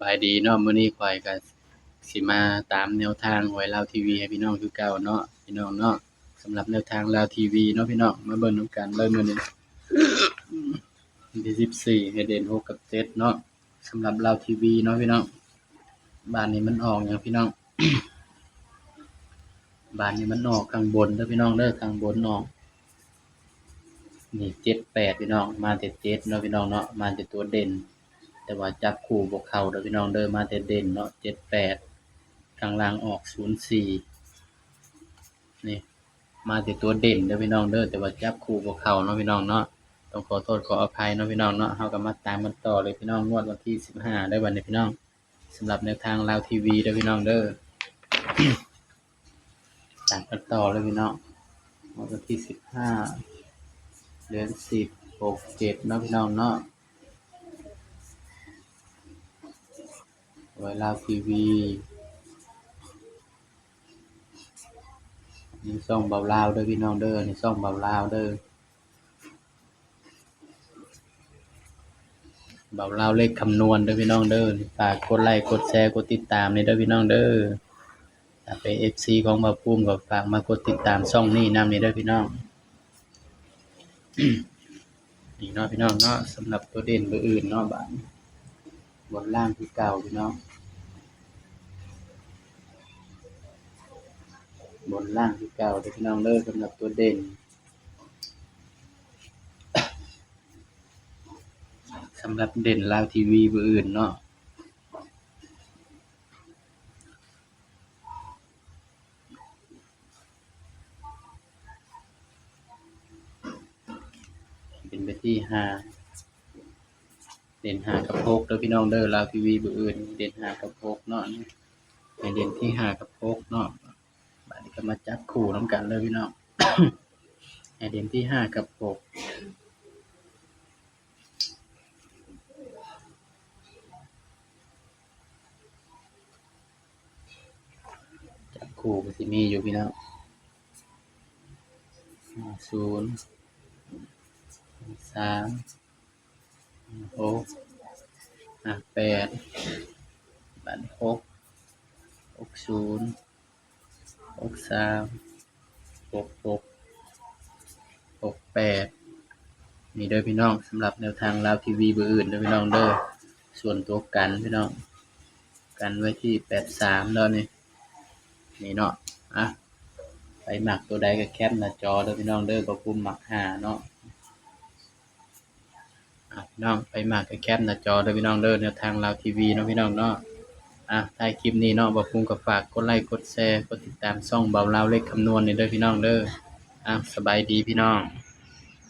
บายดีเนาะมื้อนี้ข้อยก็สิมาตามแนวทางหวยลาวทีวีให้พี่น้องคือเก่าเนาะพี่น้องเนาะสำหรับแนวทางลาวทีวีเนาะพี่น้องมาเบิ่งนำกันเลยมื้อนี้วันที่ให้เด่น6กับ7เนาะสำหรับลาวทีวีเนาะพี่น้องบ้านนี้มันออกหยังพี่น้องบ้านนี้มันออกข้างบนเด้อพี่น้องเด้อข้างบนออกนี่เจ็ดแปดพี่น้องมาแต่เจ็ดเนาะพี่น้องเนาะมาแต่ตัวเด่น แต่ว่าจับคู่บ่เขาเด้อพี่น้องเด้อมาแต่เด่นเนาะเจ็ดแปดกลางล่างออกศูนย์สี่นี่มาแต่ตัวเด่นเด้อพี่น้องเด้อแต่ว่าจับคู่บ่เขาเนาะพี่น้องเนาะต้องขอโทษขออภัยเนาะพี่น้องเนาะเฮาก็มาตามกันต่อเลยพี่น้องงวดวันที่สิบห้าได้วันนี้พี่น้องสำหรับแนวทางลาวทีวีเด้อพี่น้องเด้อตามกันต่อเลยพี่น้องงวดวันที่สิบห้าเดือนสิบหกเจ็ดเนาะพี่น้องเนาะ ไวลาทีวีนี่ซ่องเบาลาวเด้อพี่น้องเด้อนี่ซ่องเบาลาวเด้อเบาลาวเลขคำนวณเด้อพี่น้องเด้อฝากกดไลค์กดแชร์กดติดตามนี่เด้อพี่น้องเด้อถ้าเป็น FC ของบ่าปุ้มก็ฝากมากดติดตามช่องนี้นำนี่เด้อพี่น้องนี่เนาะพี่น้องเนาะสำหรับตัวเด่นตัวอื่นเนาะบาน บนล่างที่เก่าพี่น้องบนล่างที่เก่าเด้อพี่น้องเด้อสำหรับตัวเด่นสำหรับเด่นลาวทีวีเบอร์อื่นเนาะเป็นไปที่ห้า ด่นห้ากับหกเด้อพี่น้องเด้อลาวทีวีเบอร์อื่น เด่นห้ากับหกเนาะนี่ให้เด่นที่ห้ากับหกเนาะบาดนี้ก็มาจับคู่น้ำกันเลยพี่น้องให้เด่นที่ห้ากับหกจับคู่ก็สิมีอยู่พี่น้องห้าศูนย์สาม หกห้าแปดบันหกหกศูนย์หกสามหกหกหกแปดนี่เด้อพี่น้องสำหรับแนวทางลาวทีวีเบอร์อื่นเด้อพี่น้องเด้อส่วนตัวกันพี่น้อง กันไว้ที่แปดสามแล้วนี่นี่เนาะอะไปหมักตัวใดก็แคปหน้าจอเด้อพี่น้องเด้อบ่ปุ่มหมักหาเนาะ อะพี่น้องไปหมากก็แคปหน้าจอเด้อพี่น้องเด้อแนวทางลาวทีวีเนาะพี่น้องเนาะอะท้ายคลิปนี้เนาะบ่ปุ่มก็ฝากกดไลค์กดแชร์กดติดตามช่องเบาลาวเลขคำนวณนี่เด้อพี่น้องเด้ออะสบายดีพี่น้อง